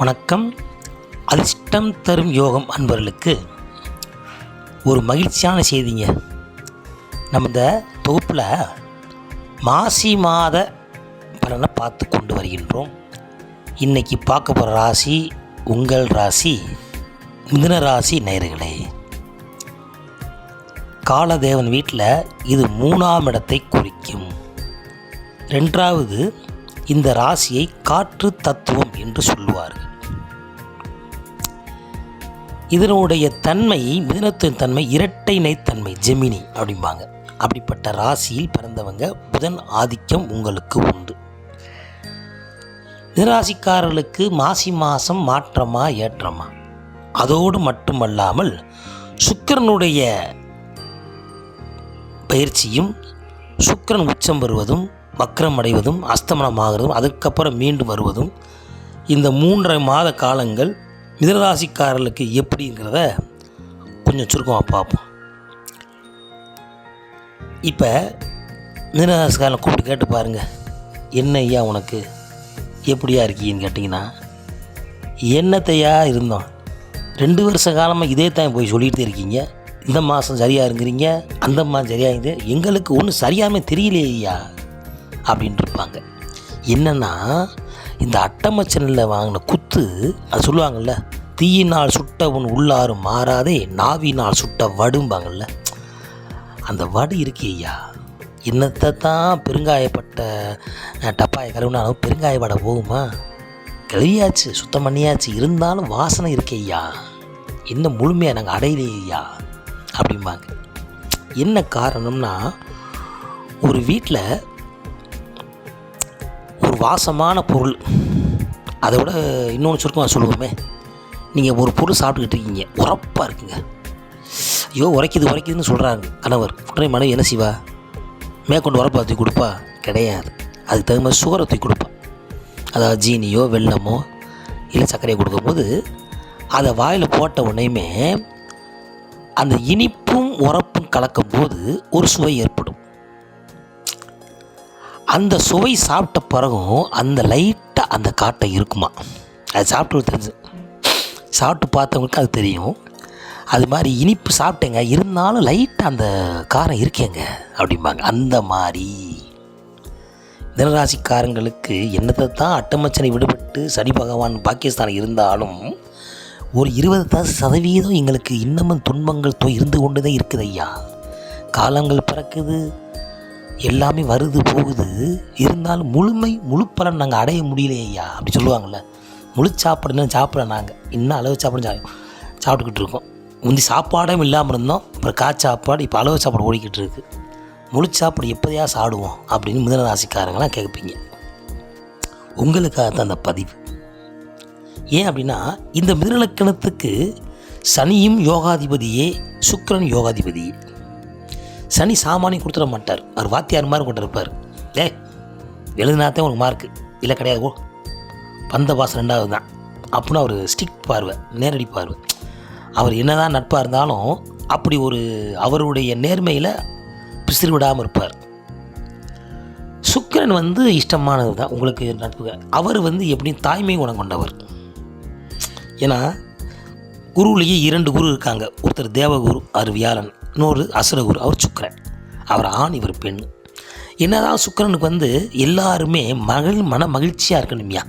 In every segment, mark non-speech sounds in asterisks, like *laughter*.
வணக்கம். அதிர்ஷ்டம் தரும் யோகம் அன்பர்களுக்கு ஒரு மகிழ்ச்சியான செய்திங்க. நம்ம இந்த தொகுப்பில் மாசி மாத பலனை பார்த்து கொண்டு வருகின்றோம். இன்றைக்கி பார்க்க போகிற ராசி உங்கள் ராசி மிதுன ராசி நேர்களே காலதேவன் வீட்டில் இது மூணாம் இடத்தை குறிக்கும். ரெண்டாவது இந்த ராசியை காற்று தத்துவம் என்று சொல்லுவார்கள். இதனுடைய தன்மை மிதனத்தின் தன்மை இரட்டை நைத்தன்மை ஜெமினி அப்படிம்பாங்க. அப்படிப்பட்ட ராசியில் பிறந்தவங்க புதன் ஆதிக்கம் உங்களுக்கு உண்டு. மிதராசிக்காரர்களுக்கு மாசி மாதம் மாற்றமா ஏற்றமா? அதோடு மட்டுமல்லாமல் சுக்கிரனுடைய பயிற்சியும் சுக்கிரன் உச்சம் வருவதும் வக்ரம் அடைவதும் அஸ்தமனமாகிறதும் அதுக்கப்புறம் மீண்டும் வருவதும் இந்த மூன்றரை மாத காலங்கள் மிதனராசிக்காரர்களுக்கு எப்படிங்கிறத கொஞ்சம் சுருக்கமாக பார்ப்போம். இப்போ மிதனராசிக்காரனை கூப்பிட்டு கேட்டு பாருங்கள் என்ன ஐயா உனக்கு? எப்படியா இருக்கீங்கன்னு கேட்டிங்கன்னா என்னத்தையா இருந்தோம்? ரெண்டு வருஷ காலமாக இதே தான் போய் சொல்லிகிட்டே இருக்கீங்க. இந்த மாதம் சரியாக இருங்கிறீங்க அந்த மாதம் சரியாக இருந்து எங்களுக்கு ஒன்றும் சரியாமல் தெரியலையா அப்படின்ட்டு இருப்பாங்க. என்னென்னா இந்த அட்டமச்சனில் வாங்கின குத்து அது சொல்லுவாங்கள்ல தீயினால் சுட்ட உன் உள்ளாறு மாறாதே நாவினால் சுட்ட வடும்பாங்கள்ல அந்த வடு இருக்கே ஐயா. தான் பெருங்காயப்பட்ட டப்பாய டப்பாயை பெருங்காய வடை போகுமா? கழுவியாச்சு சுத்தம் பண்ணியாச்சு. இருந்தாலும் வாசனை இருக்கே ஐயா. இன்னும் முழுமையாக நாங்கள் அடையலையே ஐயா. அப்படிம்பாங்க. என்ன காரணம்னா ஒரு வீட்டில் வாசமான பொருள். அதை விட இன்னொன்று சுருக்கமாக சொல்லுவோமே நீங்கள் ஒரு பொருள் சாப்பிட்டுக்கிட்டு இருக்கீங்க. உரப்பாக இருக்குங்க. ஐயோ உரைக்குது உரைக்குதுன்னு சொல்கிறாங்க கணவர் உடனே மனைவி என்ன செய்வா? மேற்கொண்டு உரப்பா தூக்கி கொடுப்பா? கிடையாது. அதுக்கு தகுந்த மாதிரி சுகரை தூக்கி கொடுப்பா. அதாவது ஜீனியோ வெல்லமோ இல்லை சர்க்கரையை கொடுக்கும்போது அதை வாயில் போட்ட உடனேயுமே அந்த இனிப்பும் உரப்பும் கலக்கும்போது ஒரு சுவை ஏற்படும். அந்த சுவை சாப்பிட்ட பிறகும் அந்த லைட்டாக அந்த காட்டை இருக்குமா? அது சாப்பிட்டு தெரிஞ்சு. சாப்பிட்டு பார்த்தவங்களுக்கு அது தெரியும். அது மாதிரி இனிப்பு சாப்பிட்டேங்க. இருந்தாலும் லைட்டாக அந்த காரம் இருக்கேங்க அப்படிம்பாங்க. அந்த மாதிரி. தினராசிக்காரங்களுக்கு என்னத்தை தான் அட்டமச்சனை விடுபட்டு சனி பகவான் பாகிஸ்தான் இருந்தாலும் ஒரு இருபது தான் சதவீதம் எங்களுக்கு இன்னமும் துன்பங்கள் தோ இருந்து கொண்டு தான் இருக்குது ஐயா காலங்கள் பிறக்குது எல்லாமே வருது போகுது. இருந்தாலும் முழுமை முழு பலன் நாங்கள் அடைய முடியலையே? ஐயா அப்படி சொல்லுவாங்கள்ல முழு சாப்பாடு சாப்பிட நாங்கள் இன்னும் அளவு சாப்பாடு சா சாப்பிட்டுக்கிட்டு இருக்கோம். முந்தி சாப்பாடும் இல்லாமல் இருந்தோம். அப்புறம் காய் சாப்பாடு இப்போ அளவு சாப்பாடு ஓடிக்கிட்டு இருக்கு. முழு சாப்பாடு எப்போதையா சாடுவோம்? அப்படின்னு மிதன ராசிக்காரங்களாம் கேட்பீங்க. உங்களுக்காக தான் அந்த பதிவு. ஏன் அப்படின்னா இந்த மிதலக்கணத்துக்கு சனியும் யோகாதிபதியே சுக்கரன் யோகாதிபதியே சனி சாமானியம் கொடுத்துட மாட்டார். அவர் வாத்தியார் மாதிரி கொண்டு இருப்பார். ஏ எழுதினாத்தான் உனக்கு மார்க்கு இல்லை கிடையாது ஓ பந்த பாசம் ரெண்டாவது தான். அப்படின்னு அவர் ஸ்டிக் பார்வை நேரடி பார்வை. அவர் என்னதான் நட்பாக இருந்தாலும் அப்படி ஒரு அவருடைய நேர்மையில் பிசிறு விடாமல் இருப்பார். சுக்கிரன் வந்து இஷ்டமானது தான் உங்களுக்கு நட்பு அவர் வந்து எப்படியும் தாய்மை குணம் கொண்டவர். ஏன்னா குருவிலேயே இரண்டு குரு இருக்காங்க. ஒருத்தர் தேவகுரு அவர் வியாழன். இன்னொரு அசுரகுரு அவர் சுக்கரன். அவர் ஆண் இவர் பெண். என்னதான் சுக்கரனுக்கு வந்து எல்லாருமே மகள் மன மகிழ்ச்சியாக இருக்கணும்யா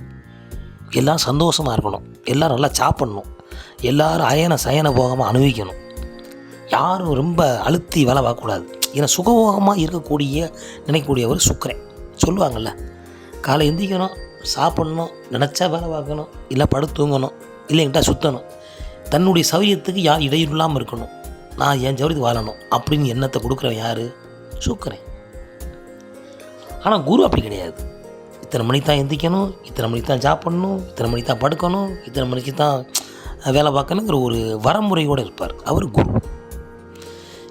எல்லாம் சந்தோஷமாக இருக்கணும். எல்லோரும் நல்லா சாப்பிடணும். எல்லாரும் அயன சயன போகமாக அனுபவிக்கணும். யாரும் ரொம்ப அழுத்தி வேலை பார்க்கக்கூடாது. ஏன்னா சுகபோகமாக இருக்கக்கூடிய நினைக்கக்கூடியவர் சுக்கரன். சொல்லுவாங்கள்ல காலை எந்திக்கணும் சாப்பிடணும் நினச்சா வேலை பார்க்கணும் இல்லை படுத்து தூங்கணும் இல்லைங்கிட்டா சுற்றணும் தன்னுடைய சௌரியத்துக்கு யார் இடையூறு இல்லாமல் இருக்கணும். நான் என் ஜவுரிக்கு வாழணும் அப்படின்னு எண்ணத்தை கொடுக்குறவன் யார்? சுக்கிரன். ஆனால் குரு அப்படி கிடையாது. இத்தனை மணிக்கு தான் எந்திக்கணும் இத்தனை மணிக்கு தான் சாப்பிடணும் இத்தனை மணிக்கு தான் படுக்கணும் இத்தனை மணிக்கு தான் வேலை பார்க்கணுங்கிற ஒரு வரமுறையோடு இருப்பார். அவர் குரு.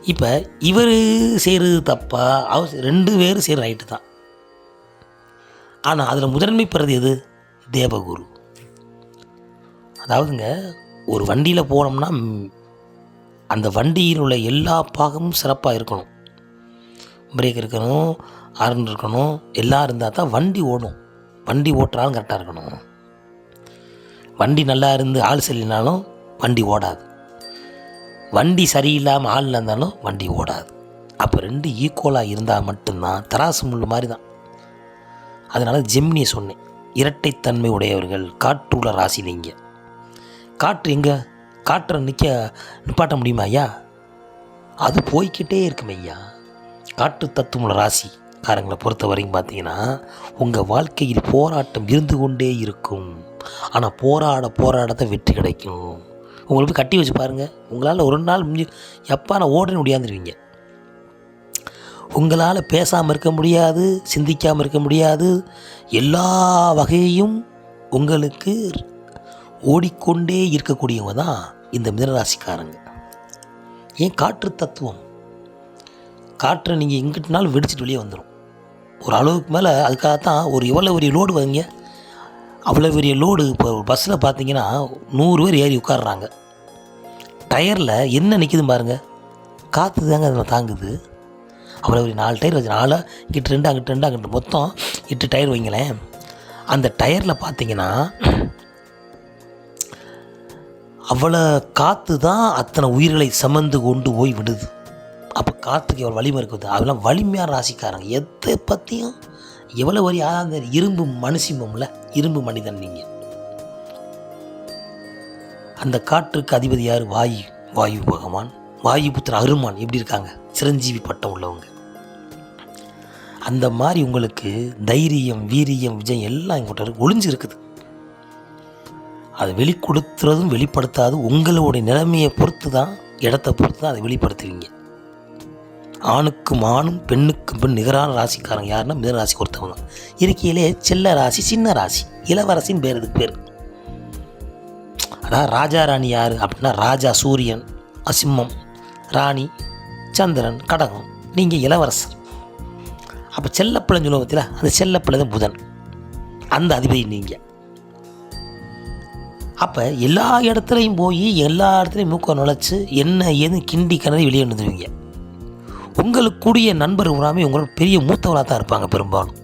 இப்போ இவர் செய்கிறது தப்பா? அவர் ரெண்டு பேரும் செய்கிற ரைட்டு தான். ஆனால் அதில் முதன்மை பெறது எது? தேவகுரு. அதாவதுங்க ஒரு வண்டியில் போனோம்னா அந்த வண்டியில் உள்ள எல்லா பாகமும் சிறப்பாக இருக்கணும். பிரேக் இருக்கணும் ஹார்ன் இருக்கணும் எல்லாம் இருந்தால் தான் வண்டி ஓடும். வண்டி ஓட்டுறாலும் கரெக்டாக இருக்கணும். வண்டி நல்லா இருந்து ஆள் சரியில்லைனாலும் வண்டி ஓடாது. வண்டி சரியில்லாமல் ஆள் இருந்தாலும் வண்டி ஓடாது. அப்போ ரெண்டு ஈக்குவலாக இருந்தால் மட்டும்தான் தராசு முள் மாதிரி தான். அதனால் ஜெம்னியை சொன்னேன் இரட்டைத்தன்மை உடையவர்கள் காற்றுள்ள ராசி நீங்கள் காற்று எங்கே? காற்றை நிற்க நிப்பாட்ட முடியுமா ஐயா? அது போய்க்கிட்டே இருக்கும் ஐயா. காற்று தத்துவமுள்ள ராசி காரங்களை பொறுத்த வரைக்கும் பார்த்தீங்கன்னா உங்கள் வாழ்க்கையில் போராட்டம் இருந்து கொண்டே இருக்கும். ஆனால் போராட போராடத்தை வெற்றி கிடைக்கும். உங்களை போய் கட்டி வச்சு பாருங்கள் உங்களால் ஒரு நாள் முடிஞ்சு எப்போ நான் ஓடுன்னு முடியாந்துருவீங்க உங்களால் பேசாமல் இருக்க முடியாது சிந்திக்காமல் இருக்க முடியாது. எல்லா வகையும் உங்களுக்கு ஓடிக்கொண்டே இருக்கக்கூடியவங்க தான் இந்த மிதனராசிக்காரங்க. ஏன் காற்று தத்துவம்? காற்றை நீங்கள் எங்கிட்டனாலும் வெடிச்சிட்டு வெளியே வந்துடும் ஒரு அளவுக்கு மேலே அதுக்காகத்தான் ஒரு எவ்வளோ பெரிய லோடு வைங்க அவ்வளோ பெரிய லோடு இப்போ பஸ்ஸில் பார்த்தீங்கன்னா நூறு பேர் ஏறி உட்காடுறாங்க டயரில் என்ன நிற்கிது பாருங்கள் காற்று தாங்க அதில் தாங்குது. அவ்வளோ பெரிய நாலு டயர் வச்சு நாலு இங்கிட்டு ரெண்டு அங்கிட்டு ரெண்டு அங்கிட்டு மொத்தம் எட்டு டயர் வைங்களேன். அந்த டயரில் பார்த்தீங்கன்னா அவ்வளோ காற்று தான் அத்தனை உயிர்களை சமந்து கொண்டு போய் விடுது. அப்போ காற்றுக்கு எவ்வளோ வலிமை இருக்குது? அதெல்லாம் வலிமையான ராசிக்காரங்க. எதை பற்றியும் எவ்வளோ வரி அந்த இரும்பு மனுஷிமம்ல இரும்பு மனிதன் நீங்கள் அந்த காற்றுக்கு அதிபதி யார்? வாயு வாயு பகவான். வாயு புத்திர அருமான். எப்படி இருக்காங்க? சிரஞ்சீவி பட்டம் உள்ளவங்க. அந்த மாதிரி உங்களுக்கு தைரியம் வீரியம் விஜயம் எல்லாம் எங்கிட்ட ஒளிஞ்சு இருக்குது அதை வெளிப்படுத்துறதும் வெளிப்படுத்தாது. உங்களுடைய நிலைமையை பொறுத்து தான் இடத்த பொறுத்து தான் அதை வெளிப்படுத்துவீங்க. ஆணுக்கும் ஆணும் பெண்ணுக்கும் பெண் நிகரான ராசிக்காரங்க யாருன்னா மிதன ராசி ஒருத்தவங்க தான். இருக்கையிலே செல்ல ராசி சின்ன ராசி இளவரசின்னு பேர் இதுக்கு பேர். அதான் ராஜா ராணி யார் அப்படின்னா ராஜா சூரியன் அசிம்மம் ராணி சந்திரன் கடகம். நீங்கள் இளவரசர். அப்போ செல்லப்பிள்ளைன்னு சொல்லுவோம் பார்த்தீங்களா அந்த செல்லப்பிள்ளை தான் புதன். அந்த அதிபதி நீங்கள் அப்போ எல்லா இடத்துலையும் போய் எல்லா இடத்துலையும் மூக்கம் நுழைச்சி என்ன ஏது கிண்டி கிணறி வெளியே வந்துடுவீங்க உங்களுக்கு கூடிய நண்பர் உறாமே உங்களோட பெரிய மூத்தவராக தான் இருப்பாங்க பெரும்பாலும்.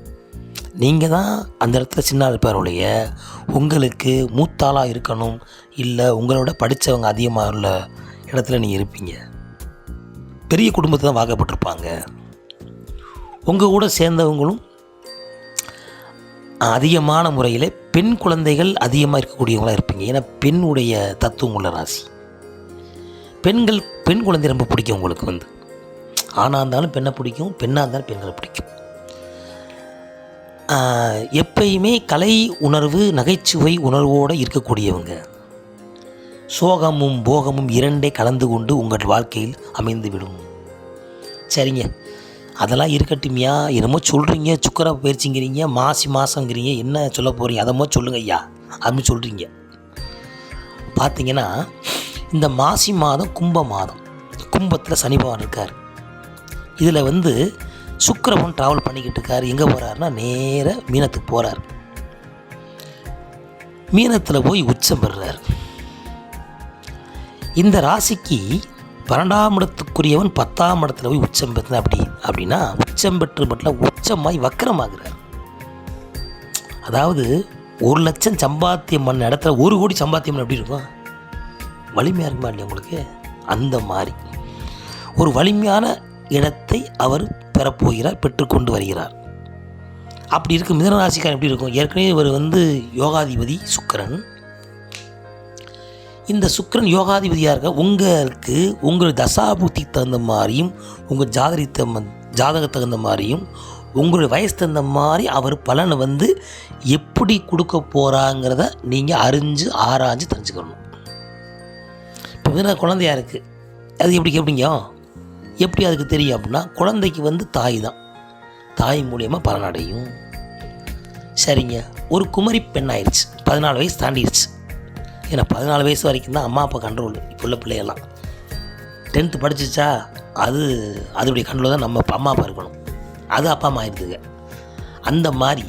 நீங்கள் தான் அந்த இடத்துல சின்ன இருப்பார் ஒழிய உங்களுக்கு மூத்தாளாக இருக்கணும் இல்லை உங்களோட படித்தவங்க அதிகமாக உள்ள இடத்துல நீங்கள் இருப்பீங்க. பெரிய குடும்பத்தை தான் வாக்கப்பட்டிருப்பாங்க. உங்கள் கூட சேர்ந்தவங்களும் அதிகமான முறையில் பெண் குழந்தைகள் அதிகமாக இருக்கக்கூடியவங்களாக இருப்பீங்க. ஏன்னா பெண்ணுடைய தத்துவம் உள்ள ராசி. பெண்கள் பெண் குழந்தை ரொம்ப பிடிக்கும் உங்களுக்கு வந்து. ஆணாக இருந்தாலும் பெண்ணை பிடிக்கும் பெண்ணாக இருந்தாலும் பெண்களை பிடிக்கும். எப்பயுமே கலை உணர்வு நகைச்சுவை உணர்வோடு இருக்கக்கூடியவங்க. சோகமும் போகமும் இரண்டே கலந்து கொண்டு உங்கள் வாழ்க்கையில் அமைந்து விடும் சரிங்க. அதெல்லாம் இருக்கட்டுமியா. என்னமோ சொல்கிறீங்க சுக்கர பயிற்சிங்கிறீங்க. மாசி மாதங்கிறீங்க என்ன சொல்ல போகிறீங்க அதமோ சொல்லுங்க ஐயா. அப்படின்னு சொல்கிறீங்க பார்த்தீங்கன்னா இந்த மாசி மாதம் கும்ப மாதம். கும்பத்தில் சனி பகவான் இருக்கார். இதில் வந்து சுக்கிரவன் ட்ராவல் பண்ணிக்கிட்டு இருக்கார். எங்கே போகிறாருன்னா நேராக மீனத்துக்கு போகிறார் மீனத்தில் போய் உச்சம் பெறுறார். இந்த ராசிக்கு பன்னெண்டாம் இடத்துக்குரியவன் பத்தாம் இடத்துல போய் உச்சம் பெறுனா அப்படி அப்படின்னா உச்சம் பெற்று மட்டும் உச்சமாய் வக்கரமாகிறார். அதாவது ஒரு லட்சம் சம்பாத்தியம் பண்ண இடத்துல ஒரு கோடி சம்பாத்தியம் எப்படி இருக்கும்? வலிமையாக இருக்குமா இல்லையா உங்களுக்கு? அந்த மாதிரி. ஒரு வலிமையான இடத்தை அவர் பெறப்போகிறார் பெற்றுக்கொண்டு வருகிறார். அப்படி இருக்கும் மிதனராசிக்காரன் எப்படி இருக்கும்? ஏற்கனவே இவர் வந்து யோகாதிபதி சுக்கரன். இந்த சுக்கிரன் யோகாதிபதியாக இருக்க உங்களுக்கு உங்கள் தசாபுத்திக்கு தகுந்த மாதிரியும் உங்கள் ஜாதகத்தை ஜாதகத்துக்கு தகுந்த மாதிரியும் உங்களுடைய வயசு தகுந்த மாதிரி அவர் பலனை வந்து எப்படி கொடுக்க போகிறாங்கிறத நீங்கள் அறிஞ்சு ஆராய்ஞ்சு தெரிஞ்சுக்கணும். இப்போ வந்து குழந்தையா இருக்குது அது எப்படி எப்படிங்க எப்படி அதுக்கு தெரியும் அப்படின்னா குழந்தைக்கு வந்து தாய் தான். தாய் மூலியமாக பலனடையும் சரிங்க. ஒரு குமரி பெண் ஆயிடுச்சு பதினாலு வயசு தாண்டிடுச்சு ஏன்னா பதினாலு வயசு வரைக்கும் தான் அம்மா அப்பா கண்ட்ரோல் இப்போ உள்ள பிள்ளையெல்லாம் டென்த்து படிச்சிச்சா அது அதோடைய கண்ணில் தான் நம்ம அம்மா அப்பா இருக்கணும். அது அப்பா அம்மா ஆயிடுதுங்க. அந்த மாதிரி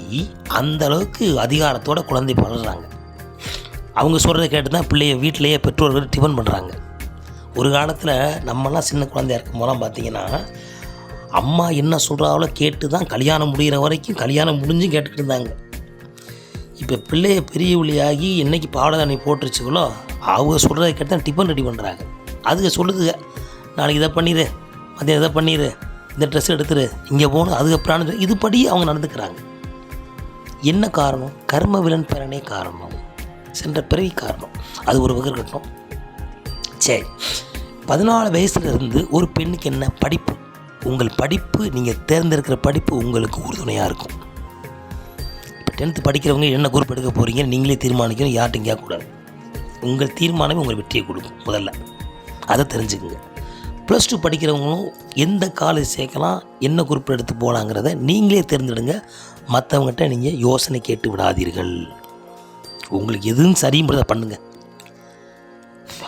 அந்த அளவுக்கு அதிகாரத்தோட குழந்தை வளர்கிறாங்க அவங்க சொல்கிறத கேட்டு தான் பிள்ளைய வீட்டிலேயே பெற்றோர்கள் டிஃபன் பண்ணுறாங்க ஒரு காலத்தில் நம்மலாம் சின்ன குழந்தையா இருக்கும் போதெல்லாம் பார்த்தீங்கன்னா அம்மா என்ன சொல்கிறாங்களோ கேட்டு தான் கல்யாணம் முடிகிற வரைக்கும் கல்யாணம் முடிஞ்சும் கேட்டுக்கிட்டு இருந்தாங்க. இப்போ பிள்ளைய பெரிய விழியாகி இன்றைக்கி பாவடதானி போட்டுருச்சுங்களோ அவங்க சொல்கிறத கேட்டு தான் டிஃபன் ரெடி பண்ணுறாங்க அதுக்கு சொல்லுதுங்க நாளைக்கு இதை பண்ணிடு மதியம் இதை பண்ணிடு இந்த ட்ரெஸ் எடுத்துரு இங்கே போகணும் அதுக்கப்புறம் இதுபடி அவங்க நடந்துக்கிறாங்க. என்ன காரணம்? கர்ம விலன் பிறனே காரணம். சென்ற பிறவி காரணம். அது ஒரு வகை இருக்கட்டும். சரி. பதினாலு வயசுலேருந்து ஒரு பெண்ணுக்கு என்ன படிப்பு? உங்கள் படிப்பு நீங்கள் தேர்ந்தெடுக்கிற படிப்பு உங்களுக்கு உறுதுணையாக இருக்கும். இப்போ டென்த்து படிக்கிறவங்க என்ன குரூப் எடுக்க போகிறீங்க நீங்களே தீர்மானிக்கணும் யார்ட்டும் கேட்கக்கூடாது. உங்கள் தீர்மானமே உங்கள் வெற்றியை கொடுக்கும் முதல்ல. அதை தெரிஞ்சுக்குங்க. ப்ளஸ் டூ படிக்கிறவங்களும் எந்த காலேஜ் சேர்க்கலாம் என்ன குரூப் எடுத்து போகலாங்கிறத நீங்களே தேர்ந்தெடுங்க மற்றவங்ககிட்ட நீங்கள் யோசனை கேட்டு விடாதீர்கள். உங்களுக்கு எதுவும் சரின்றதை பண்ணுங்கள்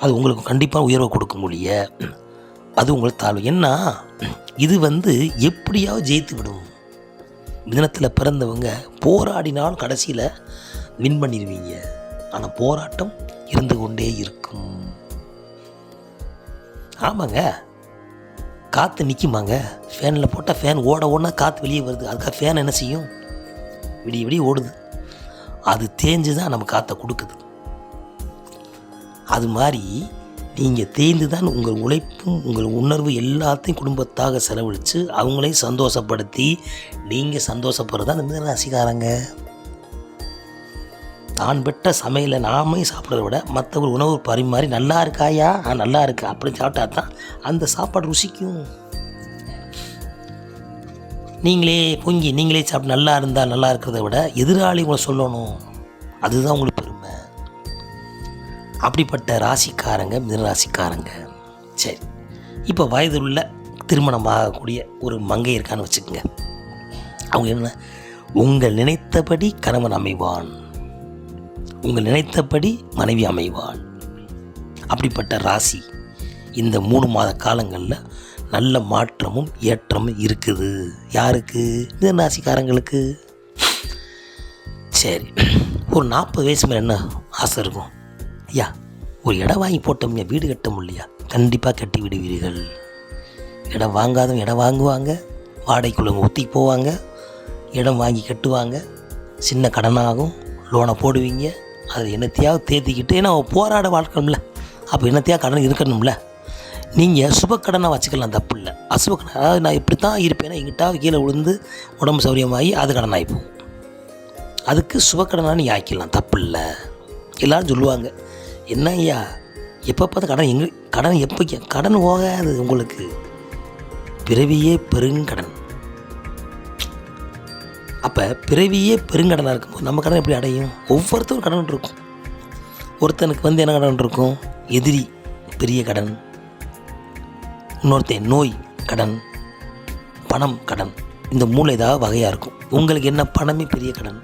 அது உங்களுக்கு கண்டிப்பாக உயர்வை கொடுக்க முடிய அது உங்களுக்கு தாழ்வு. என்ன இது வந்து எப்படியாவது ஜெயித்து விடும். தினத்தில் பிறந்தவங்க போராடினாலும் கடைசியில் வின் பண்ணிடுவீங்க ஆனால் போராட்டம் இருந்து கொண்டே இருக்கும். ஆமாங்க. காற்று நிற்குமாங்க ஃபேனில் போட்டால் ஃபேன் ஓட ஓடனா காற்று வெளியே வருது. அதுக்காக ஃபேன் என்ன செய்யும்? விடிய விடிய ஓடுது. அது தேஞ்சு தான் நம்ம காற்றை கொடுக்குது. அது மாதிரி நீங்கள் தேய்ந்து தான் உங்கள் உழைப்பும் உங்கள் உணர்வு எல்லாத்தையும் குடும்பத்தாக செலவழித்து அவங்களையும் சந்தோஷப்படுத்தி நீங்கள் சந்தோஷப்படுறது தான் இந்த ரசிகாரங்க தான் பெற்ற சமையலை நாமே சாப்பிட்றத விட மற்றவர் உணவு பரிமாறி நல்லா இருக்காயா? ஆ நல்லா இருக்கு. அப்படின்னு சாப்பிட்டா தான் அந்த சாப்பாடு ருசிக்கும். நீங்களே பொங்கி நீங்களே சாப்பிட்டு நல்லா இருந்தால் நல்லா இருக்கிறத விட எதிராளி உங்களை சொல்லணும். அதுதான் உங்களுக்கு பெருமை. அப்படிப்பட்ட ராசிக்காரங்க மிதராசிக்காரங்க சரி. இப்போ வயதுள்ள திருமணம் ஆகக்கூடிய ஒரு மங்கை இருக்கான்னு வச்சுக்கோங்க. அவங்க என்ன? உங்கள் நினைத்தபடி கணவன் அமைவான். உங்கள் நினைத்தபடி மனைவி அமைவாள். அப்படிப்பட்ட ராசி இந்த மூணு மாத காலங்களில் நல்ல மாற்றமும் ஏற்றமும் இருக்குது. யாருக்கு? இந்த ராசிக்காரங்களுக்கு. சரி ஒரு நாற்பது வயசு மேலே என்ன ஆசை இருக்கும்? ஐயா ஒரு இடம் வாங்கி போட்டோம்யா வீடு கட்ட முடியலையா கண்டிப்பாக கட்டி விடுவீர்கள். இடம் வாங்காதவங்க இடம் வாங்குவாங்க. வாடகைக்குள்ளவங்க ஒத்தி போவாங்க. இடம் வாங்கி கட்டுவாங்க. சின்ன கடனாகும். லோனை போடுவீங்க. அது என்னத்தையாவது தேத்திக்கிட்டு ஏன்னா போராட வாழ்க்கணும்ல. அப்போ என்னத்தையாக கடன் இருக்கணும்ல. நீங்கள் சுபக்கடனை வச்சுக்கலாம் தப்பு இல்லை அசுபக்கடன் அதாவது நான் இப்படி தான் இருப்பேன்னா எங்கிட்ட கீழே விழுந்து உடம்பு சௌரியமாகி அது கடன் ஆகிப்போம் அதுக்கு சுபக்கடனாக நீங்கள் ஆக்கிடலாம் தப்பு இல்லை எல்லோரும் சொல்லுவாங்க என்ன ஐயா எப்போ பார்த்து கடன் எங்க கடன் எப்போ கடன் போகாது உங்களுக்கு. பிறவியே பெருங்கடன். அப்போ பிறவியே பெருங்கடனாக இருக்கும்போது நம்ம கடன் எப்படி அடையும்? ஒவ்வொருத்தரும் கடன் இருக்கும். ஒருத்தனுக்கு வந்து என்ன கடன் இருக்கும்? எதிரி பெரிய கடன். இன்னொருத்தன் நோய் கடன் பணம் கடன். இந்த மூணு ஏதாவது வகையாக இருக்கும். உங்களுக்கு என்ன பணமே பெரிய கடன்?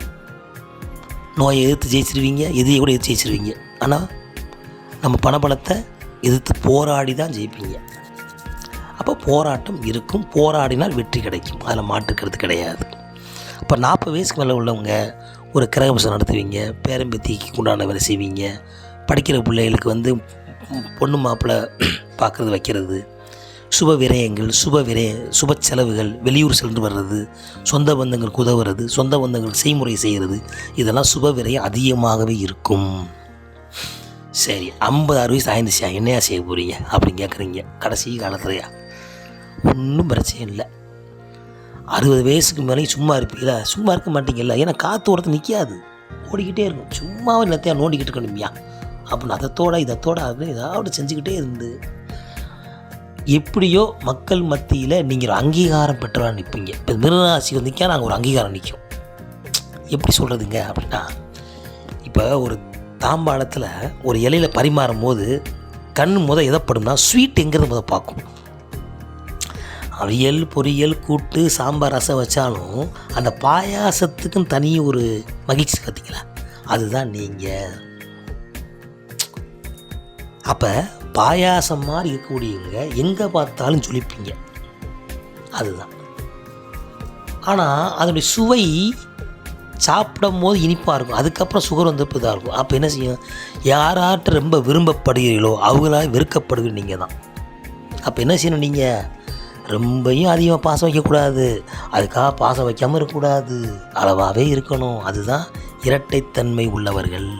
நோயை எதிர்த்து ஜெயிச்சிருவீங்க எதிரியை கூட எதிர்த்து ஜெயிச்சிருவீங்க. ஆனால் நம்ம பணபலத்தை எதிர்த்து போராடி தான் ஜெயிப்பீங்க. அப்போ போராட்டம் இருக்கும். போராடினால் வெற்றி கிடைக்கும். அதில் மாற்றுக்கிறது கிடையாது. இப்போ நாற்பது வயசுக்கு மேலே உள்ளவங்க ஒரு கிரகபசம் நடத்துவீங்க பேரம்பத்திக்கு உண்டான வேலை செய்வீங்க படிக்கிற பிள்ளைகளுக்கு வந்து பொண்ணு மாப்பிள்ளை *clears throat* பார்க்குறது வைக்கிறது சுப விரயங்கள் சுப விரய சுப செலவுகள் வெளியூர் சென்று வர்றது சொந்த பந்தங்களுக்கு உதவுறது சொந்த பந்தங்களுக்கு செய்முறை செய்கிறது இதெல்லாம் சுப விரயம் அதிகமாகவே இருக்கும். சரி ஐம்பது அறுபது வயசு ஆயிருந்துச்சா என்னையா செய்ய போகிறீங்க அப்படின்னு கேட்குறீங்க. கடைசி காலத்துலையா? ஒன்றும் பிரச்சனை இல்லை. அறுபது வயசுக்கு மேலேயும் சும்மா இருப்பீங்களா? சும்மா இருக்க மாட்டீங்கல்ல. ஏன்னா காற்று ஒருத்தர் நிற்காது ஓடிக்கிட்டே இருக்கும். சும்மாவே எல்லாத்தையா நோண்டிக்கிட்டு இருக்கணும்யா அப்படின்னு அதத்தோட இதத்தோட அப்படின்னு ஏதாவது செஞ்சுக்கிட்டே இருந்து எப்படியோ மக்கள் மத்தியில் நீங்கள் ஒரு அங்கீகாரம் பெற்றவா நிற்பீங்க இப்போ மிருகராசி வந்துக்கா நாங்கள் ஒரு அங்கீகாரம் நிற்கும் எப்படி சொல்கிறதுங்க அப்படின்னா இப்போ ஒரு தாம்பாளத்தில் ஒரு இலையில் பரிமாறும் போது கண் முத எதப்படும்னா ஸ்வீட் எங்கிறது முத பார்க்கும் அவியல் பொரியல் கூட்டு சாம்பார் ரசம் வச்சாலும் அந்த பாயாசத்துக்கும் தனி ஒரு மகிழ்ச்சி பார்த்தீங்களா அதுதான் நீங்கள் அப்போ பாயாசம் மாதிரி இருக்கக்கூடியவங்க எங்கே பார்த்தாலும் ஜொலிப்பீங்க அதுதான். ஆனால் அதனுடைய சுவை சாப்பிடும் போது இனிப்பாக இருக்கும். அதுக்கப்புறம் சுகர் வந்து இதாக இருக்கும். அப்போ என்ன செய்யும்? யாராட்டு ரொம்ப விரும்பப்படுகிறீர்களோ அவங்களால் வெறுக்கப்படுகிற நீங்கள் தான் அப்போ என்ன செய்யணும் நீங்கள் ரொம்பையும் அதிகமாக பாசம் வைக்கக்கூடாது. அதுக்காக பாசம் வைக்காமல் இருக்கக்கூடாது. அளவாகவே இருக்கணும். அதுதான் இரட்டைத்தன்மை உள்ளவர்கள்.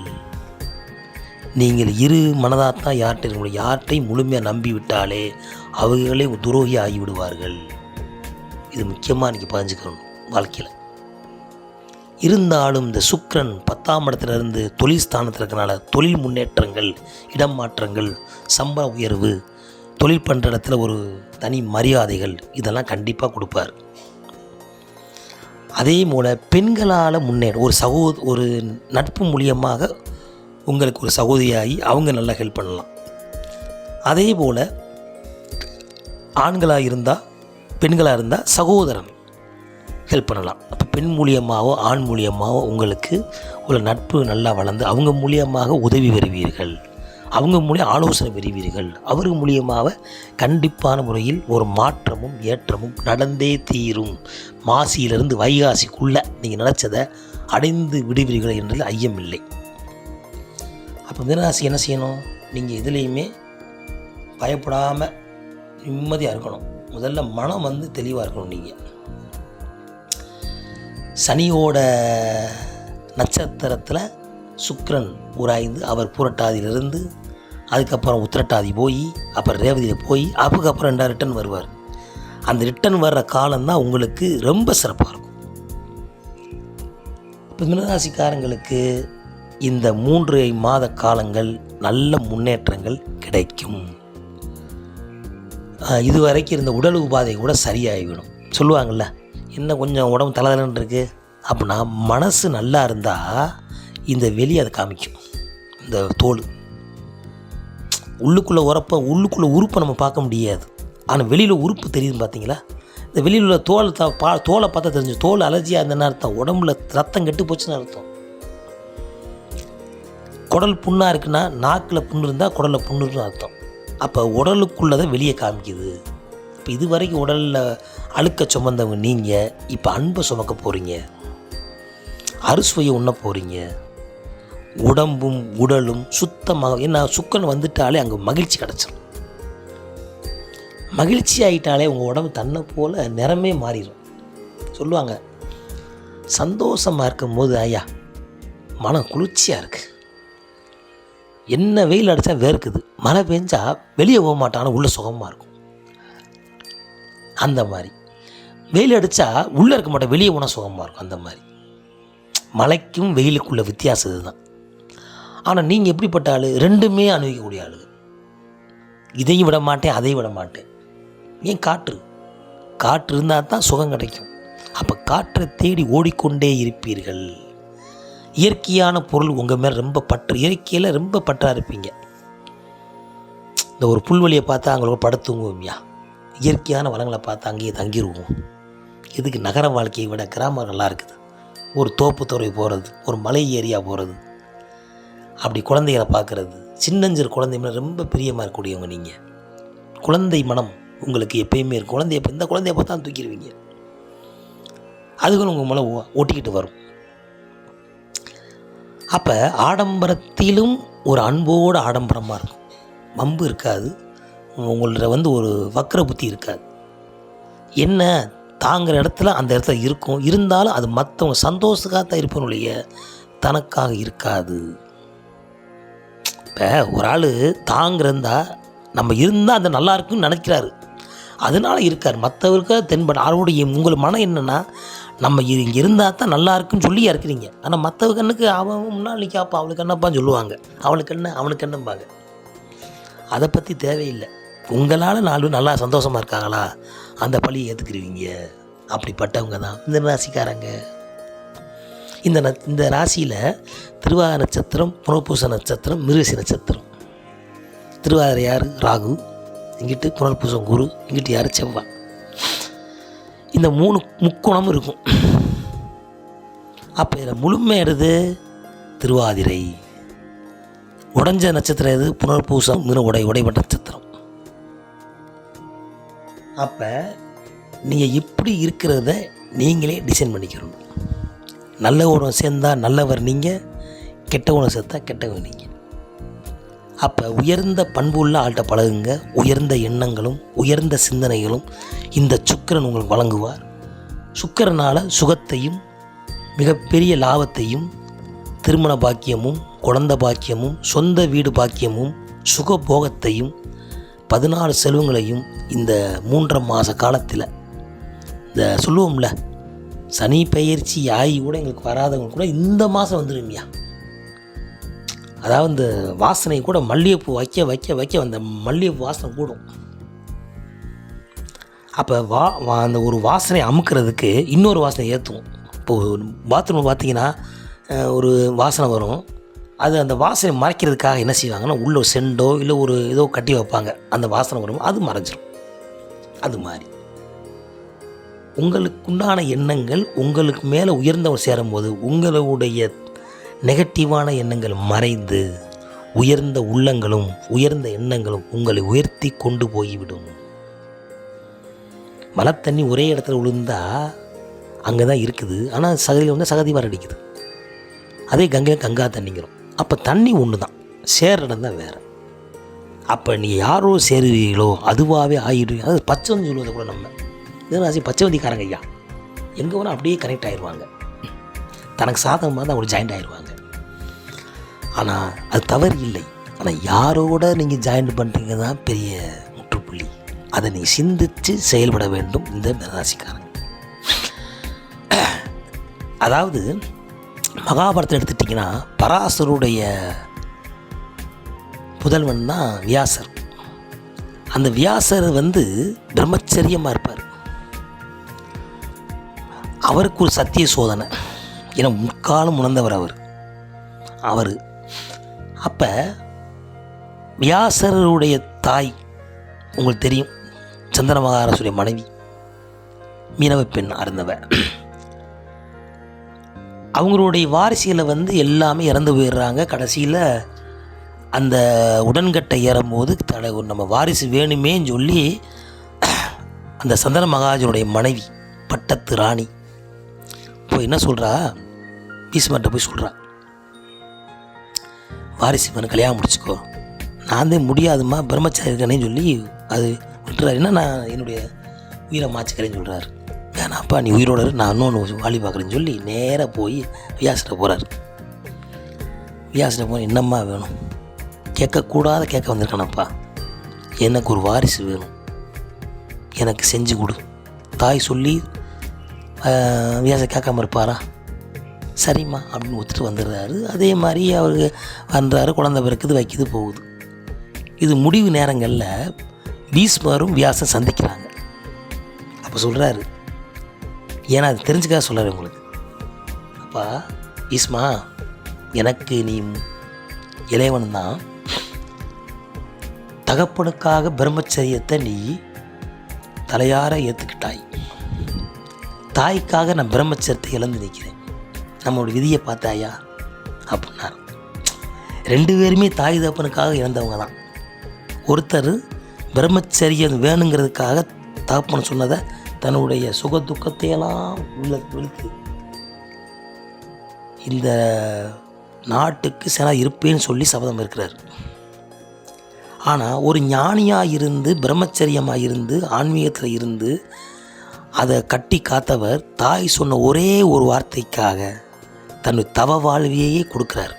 நீங்கள் இரு மனதாத்தான் யார்கிட்ட இருக்க முடியும் யார்கிட்டையும் முழுமையாக நம்பி விட்டாலே அவர்களே துரோகி ஆகிவிடுவார்கள். இது முக்கியமாக நீங்கள் பதிஞ்சுக்கணும் வாழ்க்கையில். இருந்தாலும் இந்த சுக்கிரன் பத்தாம் இடத்துல இருந்து தொழில் ஸ்தானத்தில் இருக்கிறனால தொழில் முன்னேற்றங்கள் இடம் மாற்றங்கள் சம்பள உயர்வு தொழில் பண்ணுற இடத்துல ஒரு தனி மரியாதைகள் இதெல்லாம் கண்டிப்பாக கொடுப்பார். அதே போல் பெண்களால் முன்னேற ஒரு சகோ ஒரு நட்பு மூலியமாக உங்களுக்கு ஒரு சகோதரியாகி அவங்க நல்லா ஹெல்ப் பண்ணலாம். அதே போல் ஆண்களாக இருந்தால் பெண்களாக இருந்தால் சகோதரன் ஹெல்ப் பண்ணலாம். அப்போ பெண் மூலியமாகவோ ஆண் மூலியமாகவோ உங்களுக்கு ஒரு நட்பு நல்லா வளர்ந்து அவங்க மூலியமாக உதவி வருவீர்கள் அவங்க மூலியம் ஆலோசனை பெறுவீர்கள். அவர் மூலியமாக கண்டிப்பான முறையில் ஒரு மாற்றமும் ஏற்றமும் நடந்தே தீரும். மாசியிலிருந்து வைகாசிக்குள்ளே நீங்கள் நினச்சதை அடைந்து விடுவீர்கள் என்றதில் ஐயமில்லை. அப்போ மிதனராசி என்ன செய்யணும்? நீங்கள் எதுலேயுமே பயப்படாமல் நிம்மதியாக இருக்கணும். முதல்ல மனம் வந்து தெளிவாக இருக்கணும் நீங்கள் சனியோட நட்சத்திரத்தில் சுக்ரன் உராய்ந்து அவர் புரட்டாதியிலிருந்து அதுக்கப்புறம் உத்திரட்டாதி போய் அப்புறம் ரேவதியில் போய் அதுக்கப்புறம் ரெண்டாவது ரிட்டன் வருவார். அந்த ரிட்டன் வர்ற காலம்தான் உங்களுக்கு ரொம்ப சிறப்பாக இருக்கும். இப்போ மினராசிக்காரங்களுக்கு இந்த மூன்று மாத காலங்கள் நல்ல முன்னேற்றங்கள் கிடைக்கும். இதுவரைக்கும் இருந்த உடல் உபாதை கூட சரியாகிவிடும் சொல்லுவாங்கள்ல என்ன கொஞ்சம் உடம்பு தலைதலன்னு இருக்குது அப்படின்னா மனசு நல்லா இருந்தால் இந்த வெளியே அதை காமிக்கும். இந்த தோல். உள்ளுக்குள்ளே உரப்போ உள்ளுக்குள்ளே உறுப்பை நம்ம பார்க்க முடியாது. ஆனால் வெளியில் உறுப்பு தெரியுது பார்த்தீங்களா? இந்த வெளியில் உள்ள தோல் த பா தோலை பார்த்தா தெரிஞ்சு தோல் அலர்ஜியாக இருந்ததுன்னு அர்த்தம். உடம்புல ரத்தம் கெட்டு போச்சுன்னு அர்த்தம். குடல் புண்ணாக இருக்குன்னா நாக்கில் புண்ணு இருந்தால் குடலில் புண்ணுன்னு அர்த்தம். அப்போ உடலுக்குள்ளதை வெளியே காமிக்குது. இப்போ இது வரைக்கும் உடலில் அழுக்க சுமந்தவங்க நீங்கள் இப்போ அன்பை சுமக்க போகிறீங்க அறுசுவையை உண்ண போகிறீங்க உடம்பும் உடலும் சுத்தமாக ஏன்னா சுக்கன் வந்துட்டாலே அங்கே மகிழ்ச்சி கிடச்சிடும் மகிழ்ச்சி ஆகிட்டாலே உங்கள் உடம்பு தன்னை போல் நிறமே மாறிடும் சொல்லுவாங்க சந்தோஷமாக இருக்கும்போது ஐயா மனம் குளிர்ச்சியாக இருக்குது என்ன வெயில் அடித்தா வேர்க்குது மழை பெஞ்சால் வெளியே போக மாட்டான் உள்ள சுகமாக இருக்கும். அந்த மாதிரி. வெயில் அடித்தா உள்ளே இருக்க மாட்டேன் வெளியே போனால் சுகமாக இருக்கும் அந்த மாதிரி. மழைக்கும் வெயிலுக்குள்ள வித்தியாசம் இதுதான். ஆனால் நீங்கள் எப்படிப்பட்ட ஆள்? ரெண்டுமே அனுபவிக்கக்கூடிய ஆள் இதையும் விட மாட்டேன் அதையும் விட மாட்டேன். ஏன் காற்று? காற்று இருந்தால் தான் சுகம் கிடைக்கும். அப்போ காற்றை தேடி ஓடிக்கொண்டே இருப்பீர்கள். இயற்கையான பொருள் உங்கள் மேலே ரொம்ப பற்று இயற்கையில் ரொம்ப பற்றா இருப்பீங்க. இந்த ஒரு புல்வெளியை பார்த்தா அவங்களோட படுத்துங்குவோம்யா இயற்கையான வளங்களை பார்த்தா அங்கேயே தங்கிடுவோம் இதுக்கு நகர வாழ்க்கையை விட கிராமம் நல்லா இருக்குது. ஒரு தோப்பு துறை போகிறது ஒரு மலை ஏரியா போகிறது அப்படி குழந்தைகளை பார்க்குறது சின்னஞ்சிறு குழந்தை மேலே ரொம்ப பிரியமாக இருக்கக்கூடியவங்க நீங்கள் குழந்தை மனம் உங்களுக்கு எப்பயுமே இருக்கும். குழந்தைய இந்த குழந்தைய பார்த்தா தூக்கிடுவீங்க. அதுகளும் உங்கள் மேலே ஓ- ஒட்டிக்கிட்டு வரும். அப்போ ஆடம்பரத்திலும் ஒரு அன்போடு ஆடம்பரமாக இருக்கும். வம்பு இருக்காது. உங்கள்கிட்ட வந்து ஒரு வக்கர புத்தி இருக்காது. என்ன தாங்குற இடத்துல அந்த இடத்துல இருக்கும். இருந்தாலும் அது மற்றவங்க சந்தோஷக்காக தான் இருப்பனுடைய தனக்காக இருக்காது. இப்போ ஒரு ஆள் தாங்கிறந்தா நம்ம இருந்தால் அது நல்லா இருக்குன்னு நினைக்கிறாரு. அதனால இருக்கார். மற்றவருக்கு தென்பட அவருடைய உங்கள் மனம் என்னென்னா நம்ம இ- இங்கே இருந்தால் தான் நல்லா இருக்குன்னு சொல்லி இருக்கிறீங்க. ஆனால் மற்றவ கண்ணுக்கு அவன் முன்னாள் கேட்பான் அவளுக்கு என்னப்பான்னு சொல்லுவாங்க? அவளுக்கு என்ன? அவனுக்கு என்னம்பாங்க? அதை பற்றி தேவையில்லை. உங்களால் நாலு நல்லா சந்தோஷமாக இருக்காங்களா? அந்த பழியை ஏற்றுக்குருவீங்க அப்படிப்பட்டவங்க தான். இந்த ராசிக்காரங்க. இந்த ந இந்த ராசியில் திருவாதிரை நட்சத்திரம் புனர்பூச நட்சத்திரம் மிருகசி நட்சத்திரம். திருவாதிரை யார்? ராகு. இங்கிட்டு புனர்பூசம் குரு இங்கிட்டு யார்? செவ்வாய் இந்த மூணு முக்கோணமும் இருக்கும். அப்போ இதில் முழுமை திருவாதிரை. உடைஞ்ச நட்சத்திரம் எது? புனர்பூசம் மிரு உடை உடைபட்ட நட்சத்திரம். அப்போ நீங்கள் எப்படி இருக்கிறத நீங்களே டிசைன் பண்ணிக்கிறணும் நல்ல உணவு சேர்ந்தால் நல்லவர் நீங்கள் கெட்ட உணவு சேர்த்தா கெட்டவர் நீங்கள் அப்போ உயர்ந்த பண்பு உள்ள ஆள்கிட்ட பழகுங்க. உயர்ந்த எண்ணங்களும் உயர்ந்த சிந்தனைகளும் இந்த சுக்கிரன் உங்களுக்கு வழங்குவார். சுக்கிரனால் சுகத்தையும் மிகப்பெரிய லாபத்தையும் திருமண பாக்கியமும் குழந்த பாக்கியமும் சொந்த வீடு பாக்கியமும் சுகபோகத்தையும் பதினாறு செல்வங்களையும் இந்த மூன்றரை மாத காலத்தில் இந்த சொல்லுவோம்ல சனி பயிற்சி ஆகி கூட எங்களுக்கு வராதவங்க கூட இந்த மாதம் வந்துடுமியா அதாவது இந்த வாசனை கூட மல்லிகைப்பூ வைக்க வைக்க வைக்க அந்த மல்லிகைப்பூ வாசனை கூடும். அப்போ வா வா- அந்த ஒரு வாசனை அமுக்கிறதுக்கு இன்னொரு வாசனை ஏற்றுவோம் இப்போது பாத்ரூம் பார்த்தீங்கன்னா ஒரு வாசனை வரும். அது அந்த வாசனை மறைக்கிறதுக்காக என்ன செய்வாங்கன்னா உள்ள செண்டோ இல்லை ஒரு ஏதோ கட்டி வைப்பாங்க. அந்த வாசனை வரும். அது மறைஞ்சிரும். அது மாதிரி. உங்களுக்குண்டான எண்ணங்கள் உங்களுக்கு மேலே உயர்ந்தவர் சேரும்போது உங்களுடைய நெகட்டிவான எண்ணங்கள் மறைந்து உயர்ந்த உள்ளங்களும் உயர்ந்த எண்ணங்களும் உங்களை உயர்த்தி கொண்டு போய்விடும். மழை தண்ணி ஒரே இடத்துல விழுந்தா அங்கே தான் இருக்குது. ஆனால் சகதியில் வந்து சகதி வர அடிக்குது. அதே கங்கையில் கங்கா தண்ணிங்கிறோம். அப்போ தண்ணி ஒன்று தான் சேர இடம் தான் வேறு. அப்போ நீ யாரோ சேருவீங்களோ அதுவாகவே ஆகிடுவீங்க அது பச்சைன்னு சொல்லுவதை கூட நம்ம இதனாசி பச்சைவந்திக்காரங்க ஐயா. எங்கே வேணால் அப்படியே கனெக்ட் ஆயிடுவாங்க தனக்கு சாதகமாக தான் அவங்க ஜாயிண்ட் ஆயிடுவாங்க ஆனால் அது தவறு இல்லை. ஆனால் யாரோட நீங்கள் ஜாயின் பண்ணுறீங்க தான் பெரிய முற்றுப்புள்ளி. அதை நீ சிந்தித்து செயல்பட வேண்டும் இந்த ராசிக்காரங்க அதாவது மகாபாரதம் எடுத்துட்டிங்கன்னா பராசருடைய புதல்வன் தான் வியாசர். அந்த வியாசர் வந்து பிரம்மச்சரியமாக இருப்பார். அவருக்கு ஒரு சத்திய சோதனை. ஏன்னா முற்காலம் உணர்ந்தவர் அவர். அவர் அப்போ வியாசருடைய தாய் உங்களுக்கு தெரியும். சந்திர மகாராசுடைய மனைவி மீனவ பெண் அருந்தவ. அவங்களுடைய வாரிசுகளை வந்து எல்லாமே இறந்து போயிடுறாங்க. கடைசியில் அந்த உடன்கட்டை ஏறும்போது தட நம்ம வாரிசு வேணுமேன்னு சொல்லி அந்த சந்திர மகாராஜனுடைய மனைவி பட்டத்து ராணி போய் என்ன சொல்கிறா பீஸ்மர்கிட்ட போய் சொல்கிறா வாரிசு இவனை கல்யாணம் முடிச்சுக்கோ. நான் தான் முடியாதும்மா பிரம்மச்சாரி இருக்கேனே சொல்லி அது விட்டுறாரு. என்ன நான் என்னுடைய உயிரை மாச்சிக்கிறேன்னு சொல்கிறாரு வேணாப்பா நீ உயிரோட நான் இன்னொன்று வாலி பார்க்குறேன்னு சொல்லி நேராக போய் வியாசிட்ட போகிறார் வியாசிட்ட போய் என்னம்மா வேணும்? கேட்கக்கூடாத கேட்க வந்திருக்கானப்பா. எனக்கு ஒரு வாரிசு வேணும். எனக்கு செஞ்சு கொடு. தாய் சொல்லி வியாசை கேட்காம இருப்பாரா? சரிம்மா அப்படின்னு ஒத்துட்டு வந்துடுறாரு. அதே மாதிரி அவர் வந்தாரு குழந்தை பிறக்குது வைக்குது போகுது. இது முடிவு நேரங்களில் பீஸ்மரும் வியாசம் சந்திக்கிறாங்க. அப்போ சொல்கிறாரு ஏன்னா அது தெரிஞ்சுக்காக சொல்கிறார் உங்களுக்கு. அப்பா பீஸ்மா எனக்கு நீ இளையவன் தான். தகப்பனுக்காக பிரம்மச்சரியத்தை நீ தலையார ஏற்றுக்கிட்டாய் தாய்க்காக நான் பிரம்மச்சரியத்தை இழந்து நிற்கிறேன். நம்மளோட விதியை பார்த்தாயா அப்படின்னாரு. ரெண்டு பேருமே தாய் தகப்பனுக்காக இழந்தவங்க தான். ஒருத்தர் பிரம்மச்சரியம் வேணுங்கிறதுக்காக தகப்பன் சொன்னதை தன்னுடைய சுக துக்கத்தையெல்லாம் உள்ள விழுத்து இந்த நாட்டுக்கு செனா இருப்பேன்னு சொல்லி சபதம் இருக்கிறார். ஆனால் ஒரு ஞானியாக இருந்து பிரம்மச்சரியமாக இருந்து ஆன்மீகத்தில் இருந்து அதை கட்டி காத்தவர் தாய் சொன்ன ஒரே ஒரு வார்த்தைக்காக தன்னுடைய தவ வாழ்வியையே கொடுக்குறார்.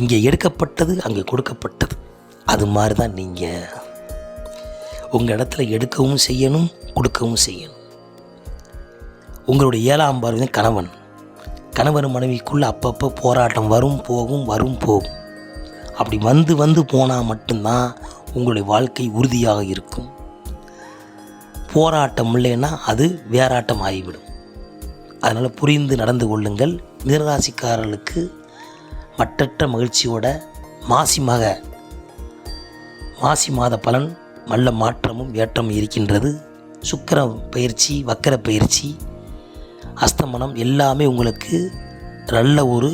இங்கே எடுக்கப்பட்டது அங்கே கொடுக்கப்பட்டது. அது மாதிரி தான் நீங்கள் உங்கள் இடத்துல எடுக்கவும் செய்யணும் கொடுக்கவும் செய்யணும். உங்களுடைய ஏழாம் பார்வை கணவன். கணவன் மனைவிக்குள்ளே அப்பப்போ போராட்டம் வரும் போகும் வரும் போகும். அப்படி வந்து வந்து போனால் மட்டும்தான் உங்களுடைய வாழ்க்கை உறுதியாக இருக்கும். போராட்டம் இல்லைன்னா அது வேறாட்டம் ஆகிவிடும் அதனால் புரிந்து நடந்து கொள்ளுங்கள். மிதனராசிக்காரர்களுக்கு மற்றற்ற மகிழ்ச்சியோட மாசி மக மாசி மாத பலன் நல்ல மாற்றமும் ஏற்றமும் இருக்கின்றது. சுக்கிர பயிற்சி வக்கர பயிற்சி அஸ்தமனம் எல்லாமே உங்களுக்கு நல்ல ஒரு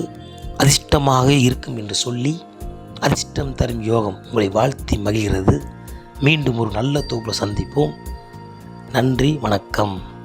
அதிர்ஷ்டமாக இருக்கும் என்று சொல்லி அதிர்ஷ்டம் தரும் யோகம் உங்களை வாழ்த்தி மகிழ்கிறது. மீண்டும் ஒரு நல்ல தொகுப்பில் சந்திப்போம். நன்றி வணக்கம்.